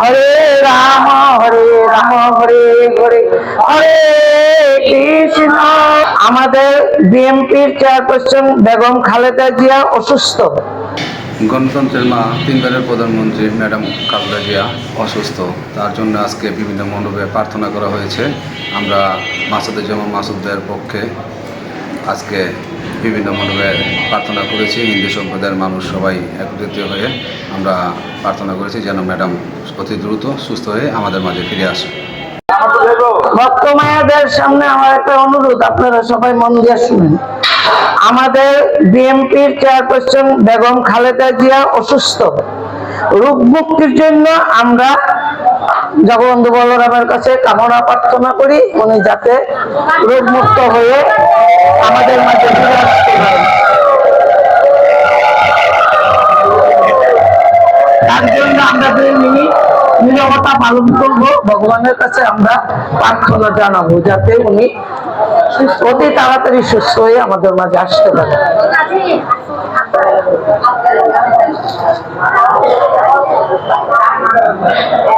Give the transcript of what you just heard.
হরে রাম হরে রাম, হরে হরে। হরে কৃষ্ণ। আমাদের বিএনপির চেয়ারপারসন বেগম খালেদা জিয়া অসুস্থ। গণতন্ত্রের মা, তিনবারের প্রধানমন্ত্রী ম্যাডাম খালেদা জিয়া অসুস্থ। তার জন্য আজকে বিভিন্ন মণ্ডপে প্রার্থনা করা হয়েছে। আমরা মাসুদের জামা মাসুদদের পক্ষে আজকে বিভিন্ন মণ্ডপে প্রার্থনা করেছি। হিন্দু সম্প্রদায়ের মানুষ সবাই একত্রিত হয়ে আমরা প্রার্থনা করেছি যেন ম্যাডাম অতি দ্রুত সুস্থ হয়ে আমাদের মাঝে ফিরে আসে ভক্ত মায়াদের সামনে আমার একটা অনুরোধ, আপনারা সবাই মন দিয়ে শুনেন। আমাদের বিএনপির চেয়ারপারসন বেগম খালেদা জিয়া অসুস্থ। রোগ মুক্তির জন্য আমরা জগবন্ধু বলরামের কাছে কামনা প্রার্থনা করি উনি যাতে রোগ মুক্ত হয়ে আমাদের মাঝে তার জন্য আমরা দুই মিনিট নিরবতা পালন করব। ভগবানের কাছে আমরা প্রার্থনা জানাব যাতে উনি অতি তাড়াতাড়ি সুস্থ হয়ে আমাদের মাঝে আসতে পারে। কৃষ্ণ